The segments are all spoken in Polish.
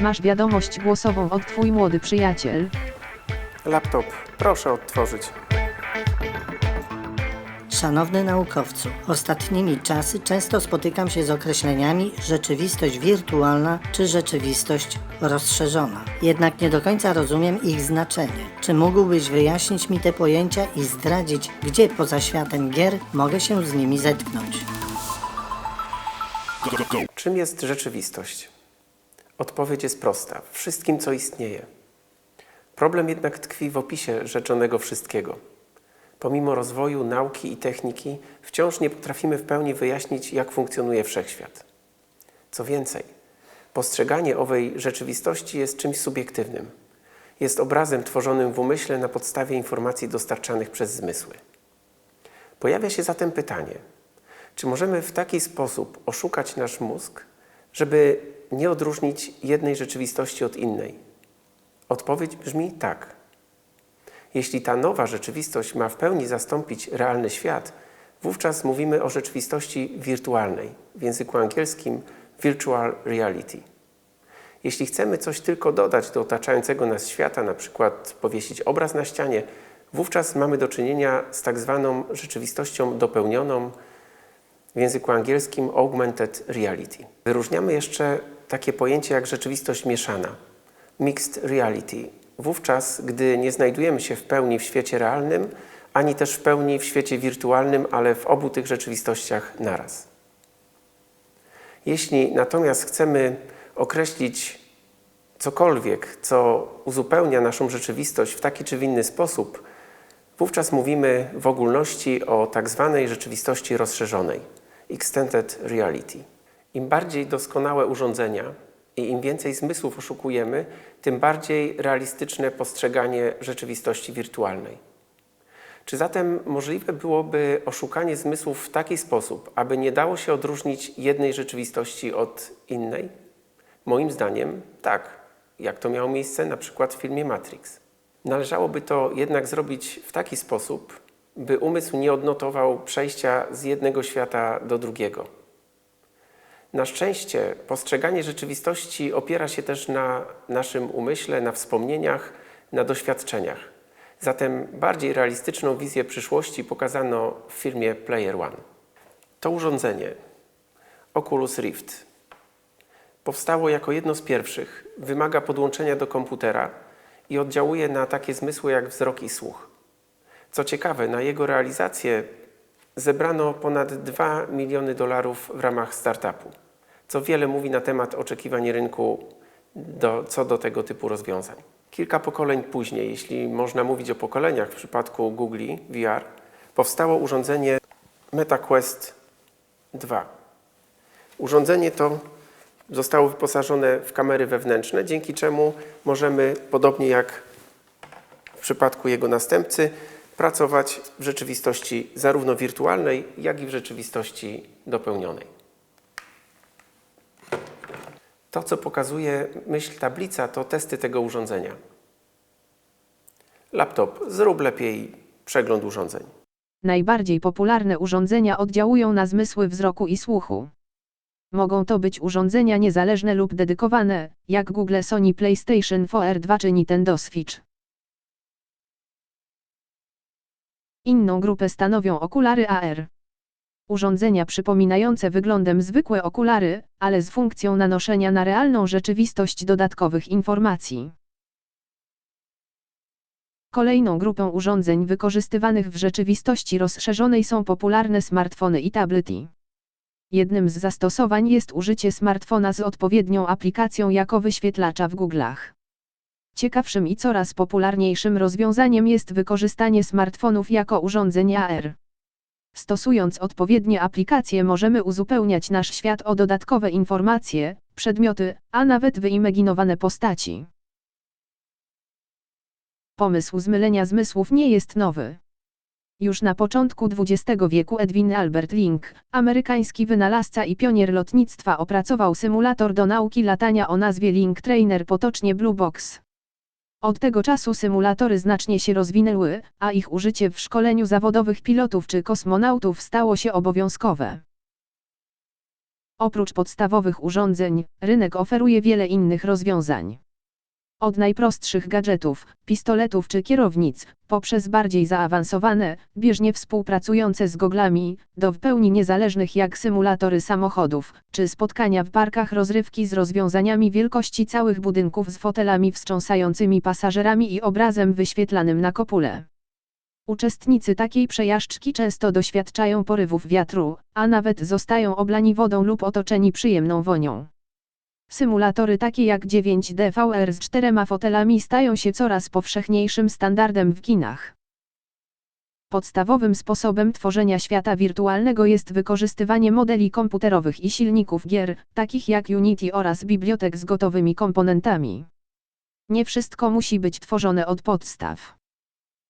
Masz wiadomość głosową od twój młody przyjaciel. Laptop, proszę odtworzyć. Szanowny naukowcu, ostatnimi czasy często spotykam się z określeniami rzeczywistość wirtualna czy rzeczywistość rozszerzona. Jednak nie do końca rozumiem ich znaczenie. Czy mógłbyś wyjaśnić mi te pojęcia i zdradzić, gdzie poza światem gier mogę się z nimi zetknąć? Czym jest rzeczywistość? Odpowiedź jest prosta. Wszystkim, co istnieje. Problem jednak tkwi w opisie rzeczonego wszystkiego. Pomimo rozwoju nauki i techniki, wciąż nie potrafimy w pełni wyjaśnić, jak funkcjonuje wszechświat. Co więcej, postrzeganie owej rzeczywistości jest czymś subiektywnym. Jest obrazem tworzonym w umyśle na podstawie informacji dostarczanych przez zmysły. Pojawia się zatem pytanie, czy możemy w taki sposób oszukać nasz mózg, żeby nie odróżnić jednej rzeczywistości od innej? Odpowiedź brzmi tak. Jeśli ta nowa rzeczywistość ma w pełni zastąpić realny świat, wówczas mówimy o rzeczywistości wirtualnej, w języku angielskim virtual reality. Jeśli chcemy coś tylko dodać do otaczającego nas świata, na przykład powiesić obraz na ścianie, wówczas mamy do czynienia z tak zwaną rzeczywistością dopełnioną, w języku angielskim augmented reality. Wyróżniamy jeszcze takie pojęcie jak rzeczywistość mieszana, mixed reality. Wówczas, gdy nie znajdujemy się w pełni w świecie realnym, ani też w pełni w świecie wirtualnym, ale w obu tych rzeczywistościach naraz. Jeśli natomiast chcemy określić cokolwiek, co uzupełnia naszą rzeczywistość w taki czy w inny sposób, wówczas mówimy w ogólności o tak zwanej rzeczywistości rozszerzonej, extended reality. Im bardziej doskonałe urządzenia i im więcej zmysłów oszukujemy, tym bardziej realistyczne postrzeganie rzeczywistości wirtualnej. Czy zatem możliwe byłoby oszukanie zmysłów w taki sposób, aby nie dało się odróżnić jednej rzeczywistości od innej? Moim zdaniem tak, jak to miało miejsce na przykład w filmie Matrix. Należałoby to jednak zrobić w taki sposób, by umysł nie odnotował przejścia z jednego świata do drugiego. Na szczęście postrzeganie rzeczywistości opiera się też na naszym umyśle, na wspomnieniach, na doświadczeniach. Zatem bardziej realistyczną wizję przyszłości pokazano w filmie Player One. To urządzenie, Oculus Rift, powstało jako jedno z pierwszych, wymaga podłączenia do komputera i oddziałuje na takie zmysły jak wzrok i słuch. Co ciekawe, na jego realizację zebrano ponad 2 miliony dolarów w ramach startupu, co wiele mówi na temat oczekiwań rynku do, co do tego typu rozwiązań. Kilka pokoleń później, jeśli można mówić o pokoleniach w przypadku Google VR, powstało urządzenie MetaQuest 2. Urządzenie to zostało wyposażone w kamery wewnętrzne, dzięki czemu możemy, podobnie jak w przypadku jego następcy, pracować w rzeczywistości zarówno wirtualnej, jak i w rzeczywistości dopełnionej. To, co pokazuje myśl tablica, to testy tego urządzenia. Laptop, zrób lepiej przegląd urządzeń. Najbardziej popularne urządzenia oddziałują na zmysły wzroku i słuchu. Mogą to być urządzenia niezależne lub dedykowane, jak Google Sony PlayStation VR 2 czy Nintendo Switch. Inną grupę stanowią okulary AR. Urządzenia przypominające wyglądem zwykłe okulary, ale z funkcją nanoszenia na realną rzeczywistość dodatkowych informacji. Kolejną grupą urządzeń wykorzystywanych w rzeczywistości rozszerzonej są popularne smartfony i tablety. Jednym z zastosowań jest użycie smartfona z odpowiednią aplikacją jako wyświetlacza w Google'ach. Ciekawszym i coraz popularniejszym rozwiązaniem jest wykorzystanie smartfonów jako urządzeń AR. Stosując odpowiednie aplikacje możemy uzupełniać nasz świat o dodatkowe informacje, przedmioty, a nawet wyimaginowane postaci. Pomysł zmylenia zmysłów nie jest nowy. Już na początku XX wieku Edwin Albert Link, amerykański wynalazca i pionier lotnictwa opracował symulator do nauki latania o nazwie Link Trainer potocznie Blue Box. Od tego czasu symulatory znacznie się rozwinęły, a ich użycie w szkoleniu zawodowych pilotów czy kosmonautów stało się obowiązkowe. Oprócz podstawowych urządzeń, rynek oferuje wiele innych rozwiązań. Od najprostszych gadżetów, pistoletów czy kierownic, poprzez bardziej zaawansowane, bieżnie współpracujące z goglami, do w pełni niezależnych jak symulatory samochodów, czy spotkania w parkach rozrywki z rozwiązaniami wielkości całych budynków z fotelami wstrząsającymi pasażerami i obrazem wyświetlanym na kopule. Uczestnicy takiej przejażdżki często doświadczają porywów wiatru, a nawet zostają oblani wodą lub otoczeni przyjemną wonią. Symulatory takie jak 9D VR z czterema fotelami stają się coraz powszechniejszym standardem w kinach. Podstawowym sposobem tworzenia świata wirtualnego jest wykorzystywanie modeli komputerowych i silników gier, takich jak Unity oraz bibliotek z gotowymi komponentami. Nie wszystko musi być tworzone od podstaw.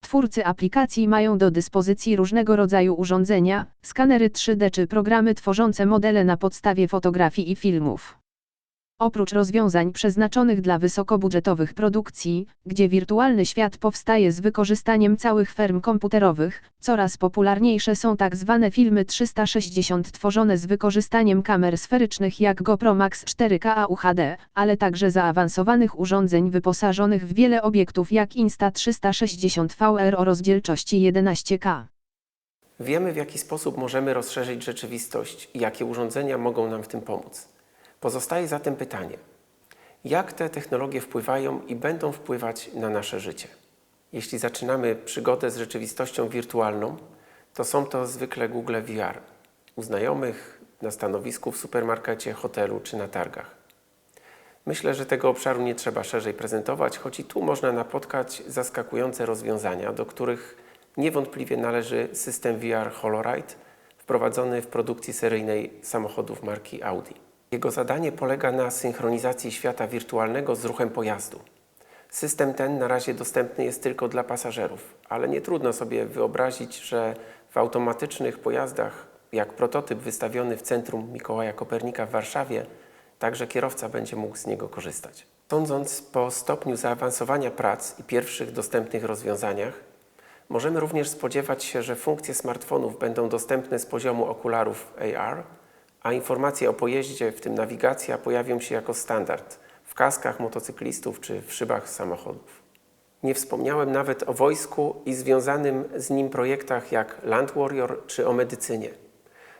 Twórcy aplikacji mają do dyspozycji różnego rodzaju urządzenia, skanery 3D czy programy tworzące modele na podstawie fotografii i filmów. Oprócz rozwiązań przeznaczonych dla wysokobudżetowych produkcji, gdzie wirtualny świat powstaje z wykorzystaniem całych ferm komputerowych, coraz popularniejsze są tak zwane filmy 360 tworzone z wykorzystaniem kamer sferycznych jak GoPro Max 4K UHD, ale także zaawansowanych urządzeń wyposażonych w wiele obiektów jak Insta360 VR o rozdzielczości 11K. Wiemy, w jaki sposób możemy rozszerzyć rzeczywistość i jakie urządzenia mogą nam w tym pomóc. Pozostaje zatem pytanie, jak te technologie wpływają i będą wpływać na nasze życie? Jeśli zaczynamy przygodę z rzeczywistością wirtualną, to są to zwykle Google VR, u znajomych, na stanowisku w supermarkecie, hotelu czy na targach. Myślę, że tego obszaru nie trzeba szerzej prezentować, choć i tu można napotkać zaskakujące rozwiązania, do których niewątpliwie należy system VR HoloRide, wprowadzony w produkcji seryjnej samochodów marki Audi. Jego zadanie polega na synchronizacji świata wirtualnego z ruchem pojazdu. System ten na razie dostępny jest tylko dla pasażerów, ale nie trudno sobie wyobrazić, że w automatycznych pojazdach, jak prototyp wystawiony w centrum Mikołaja Kopernika w Warszawie, także kierowca będzie mógł z niego korzystać. Sądząc po stopniu zaawansowania prac i pierwszych dostępnych rozwiązaniach, możemy również spodziewać się, że funkcje smartfonów będą dostępne z poziomu okularów AR, a informacje o pojeździe, w tym nawigacja, pojawią się jako standard w kaskach motocyklistów czy w szybach samochodów. Nie wspomniałem nawet o wojsku i związanym z nim projektach jak Land Warrior czy o medycynie.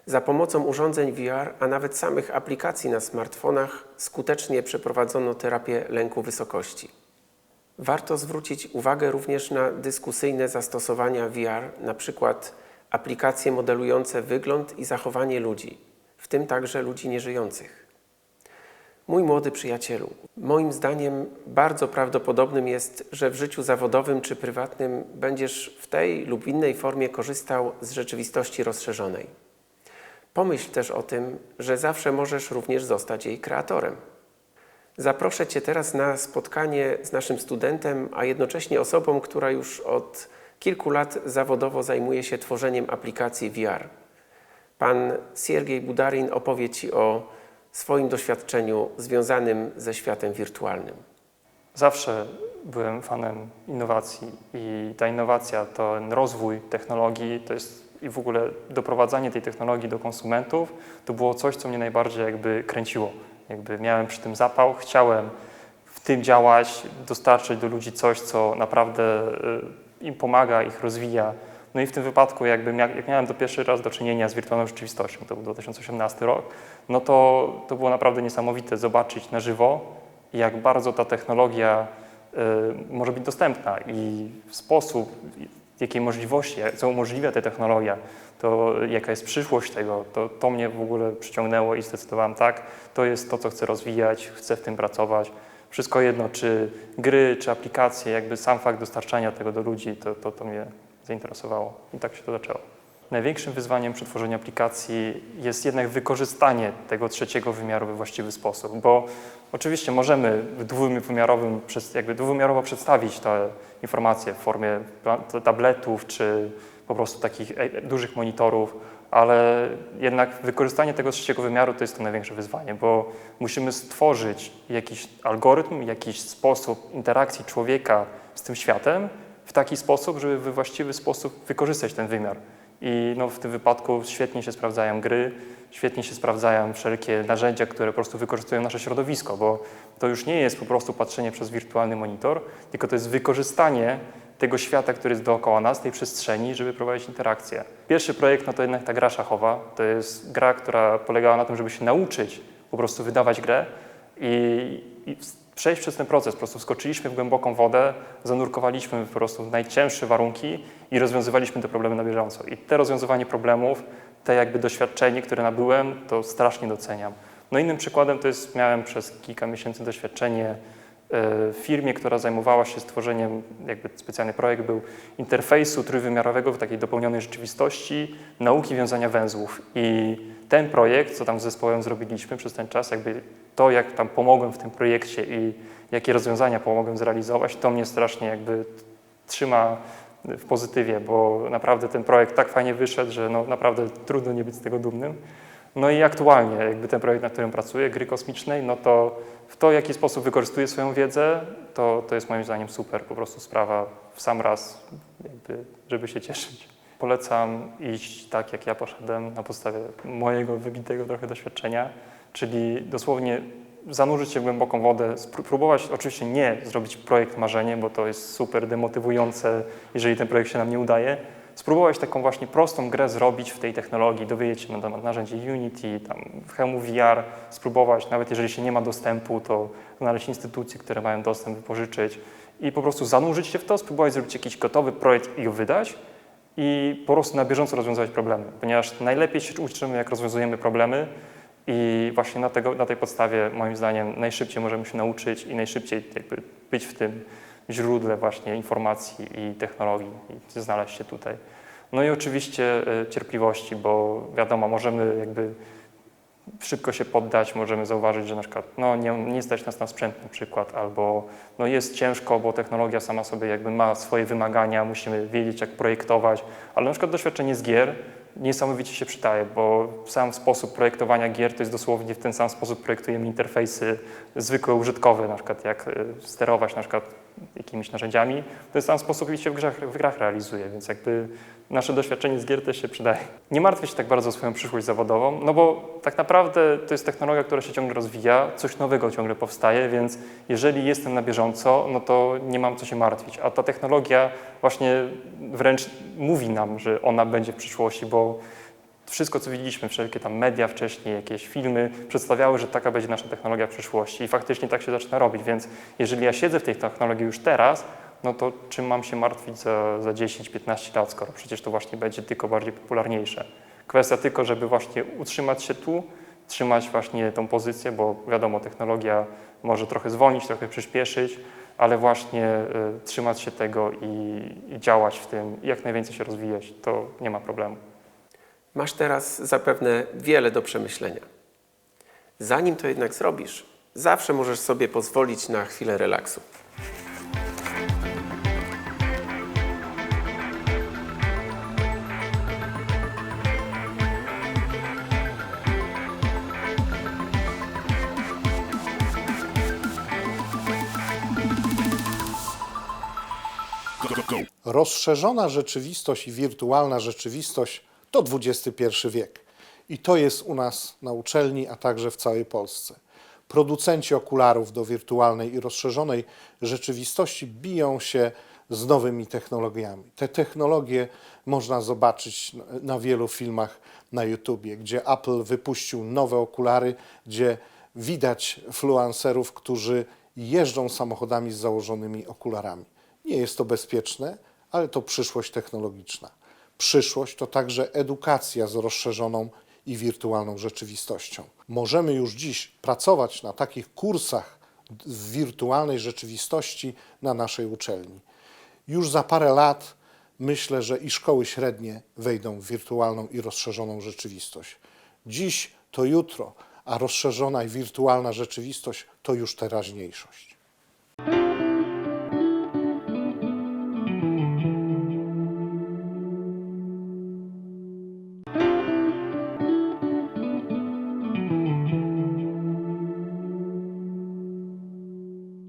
Za pomocą urządzeń VR, a nawet samych aplikacji na smartfonach, skutecznie przeprowadzono terapię lęku wysokości. Warto zwrócić uwagę również na dyskusyjne zastosowania VR, przykład aplikacje modelujące wygląd i zachowanie ludzi, w tym także ludzi nieżyjących. Mój młody przyjacielu, moim zdaniem bardzo prawdopodobnym jest, że w życiu zawodowym czy prywatnym będziesz w tej lub innej formie korzystał z rzeczywistości rozszerzonej. Pomyśl też o tym, że zawsze możesz również zostać jej kreatorem. Zaproszę Cię teraz na spotkanie z naszym studentem, a jednocześnie osobą, która już od kilku lat zawodowo zajmuje się tworzeniem aplikacji VR. Pan Siergiej Budarin opowie Ci o swoim doświadczeniu związanym ze światem wirtualnym. Zawsze byłem fanem innowacji i ta innowacja, ten rozwój technologii, to jest i w ogóle doprowadzanie tej technologii do konsumentów, to było coś, co mnie najbardziej jakby kręciło. Jakby miałem przy tym zapał, chciałem w tym działać, dostarczyć do ludzi coś, co naprawdę y, im pomaga, ich rozwija. No i w tym wypadku, jakby jak miałem to pierwszy raz do czynienia z wirtualną rzeczywistością, to był 2018 rok, no to, to było naprawdę niesamowite zobaczyć na żywo, jak bardzo ta technologia y, może być dostępna i w sposób, jakie możliwości, co umożliwia ta technologia, to jaka jest przyszłość tego, to, to mnie w ogóle przyciągnęło i zdecydowałem tak, to jest to, co chcę rozwijać, chcę w tym pracować. Wszystko jedno, czy gry, czy aplikacje, jakby sam fakt dostarczania tego do ludzi, to, to, to mnie zainteresowało i tak się to zaczęło. Największym wyzwaniem przy tworzeniu aplikacji jest jednak wykorzystanie tego trzeciego wymiaru we właściwy sposób, bo oczywiście możemy w dwuwymiarowym, jakby dwuwymiarowo przedstawić te informacje w formie tabletów czy po prostu takich e, dużych monitorów, ale jednak wykorzystanie tego trzeciego wymiaru to jest to największe wyzwanie, bo musimy stworzyć jakiś algorytm, jakiś sposób interakcji człowieka z tym światem w taki sposób, żeby we właściwy sposób wykorzystać ten wymiar. I no, w tym wypadku świetnie się sprawdzają gry, świetnie się sprawdzają wszelkie narzędzia, które po prostu wykorzystują nasze środowisko, bo to już nie jest po prostu patrzenie przez wirtualny monitor, tylko to jest wykorzystanie tego świata, który jest dookoła nas, tej przestrzeni, żeby prowadzić interakcję. Pierwszy projekt no to jednak ta gra szachowa. To jest gra, która polegała na tym, żeby się nauczyć po prostu wydawać grę i, i przejść przez ten proces. Po prostu wskoczyliśmy w głęboką wodę, zanurkowaliśmy po prostu w najcięższe warunki i rozwiązywaliśmy te problemy na bieżąco. I te rozwiązywanie problemów, te jakby doświadczenie, które nabyłem, to strasznie doceniam. No innym przykładem to jest, miałem przez kilka miesięcy doświadczenie firmie, która zajmowała się stworzeniem, jakby specjalny projekt był interfejsu trójwymiarowego w takiej dopełnionej rzeczywistości, nauki wiązania węzłów. I ten projekt, co tam z zespołem zrobiliśmy przez ten czas, jakby to, jak tam pomogłem w tym projekcie i jakie rozwiązania pomogłem zrealizować, to mnie strasznie jakby trzyma w pozytywie, bo naprawdę ten projekt tak fajnie wyszedł, że no naprawdę trudno nie być z tego dumnym. No i aktualnie jakby ten projekt, na którym pracuję, gry kosmicznej, no to w to, w jaki sposób wykorzystuję swoją wiedzę, to, to jest moim zdaniem super, po prostu sprawa w sam raz, jakby, żeby się cieszyć. Polecam iść tak, jak ja poszedłem na podstawie mojego wybitego trochę doświadczenia, czyli dosłownie zanurzyć się w głęboką wodę, spróbować oczywiście nie zrobić projekt marzenie, bo to jest super demotywujące, jeżeli ten projekt się nam nie udaje, spróbować taką właśnie prostą grę zrobić w tej technologii, dowiedzieć się na temat narzędzi Unity, tam hełmu VR, spróbować, nawet jeżeli się nie ma dostępu, to znaleźć instytucje, które mają dostęp, wypożyczyć i po prostu zanurzyć się w to, spróbować zrobić jakiś gotowy projekt i go wydać i po prostu na bieżąco rozwiązywać problemy, ponieważ najlepiej się uczymy, jak rozwiązujemy problemy i właśnie na, tego, na tej podstawie, moim zdaniem, najszybciej możemy się nauczyć i najszybciej jakby być w tym źródle właśnie informacji i technologii i znaleźć się tutaj. No i oczywiście y, cierpliwości, bo wiadomo, możemy jakby szybko się poddać, możemy zauważyć, że na przykład no, nie, nie stać nas na sprzęt na przykład, albo no, jest ciężko, bo technologia sama sobie jakby ma swoje wymagania, musimy wiedzieć jak projektować, ale na przykład doświadczenie z gier niesamowicie się przydaje, bo sam sposób projektowania gier to jest dosłownie w ten sam sposób projektujemy interfejsy zwykłe, użytkowe, na przykład jak y, sterować na przykład jakimiś narzędziami. W ten sam sposób się w grach, w grach realizuje, więc jakby nasze doświadczenie z gier też się przydaje. Nie martwię się tak bardzo o swoją przyszłość zawodową, no bo tak naprawdę to jest technologia, która się ciągle rozwija, coś nowego ciągle powstaje, więc jeżeli jestem na bieżąco, no to nie mam co się martwić. A ta technologia właśnie wręcz mówi nam, że ona będzie w przyszłości, bo wszystko, co widzieliśmy, wszelkie tam media wcześniej, jakieś filmy, przedstawiały, że taka będzie nasza technologia w przyszłości i faktycznie tak się zaczyna robić, więc jeżeli ja siedzę w tej technologii już teraz, no to czym mam się martwić za, za 10-15 lat, skoro przecież to właśnie będzie tylko bardziej popularniejsze. Kwestia tylko, żeby właśnie utrzymać się tu, trzymać właśnie tą pozycję, bo wiadomo, technologia może trochę zwolnić, trochę przyspieszyć, ale właśnie y, trzymać się tego i, i działać w tym i jak najwięcej się rozwijać, to nie ma problemu. Masz teraz zapewne wiele do przemyślenia. Zanim to jednak zrobisz, zawsze możesz sobie pozwolić na chwilę relaksu. Rozszerzona rzeczywistość i wirtualna rzeczywistość to XXI wiek. I to jest u nas na uczelni, a także w całej Polsce. Producenci okularów do wirtualnej i rozszerzonej rzeczywistości biją się z nowymi technologiami. Te technologie można zobaczyć na wielu filmach na YouTubie, gdzie Apple wypuścił nowe okulary, gdzie widać fluencerów, którzy jeżdżą samochodami z założonymi okularami. Nie jest to bezpieczne, ale to przyszłość technologiczna. Przyszłość to także edukacja z rozszerzoną i wirtualną rzeczywistością. Możemy już dziś pracować na takich kursach w wirtualnej rzeczywistości na naszej uczelni. Już za parę lat myślę, że i szkoły średnie wejdą w wirtualną i rozszerzoną rzeczywistość. Dziś to jutro, a rozszerzona i wirtualna rzeczywistość to już teraźniejszość.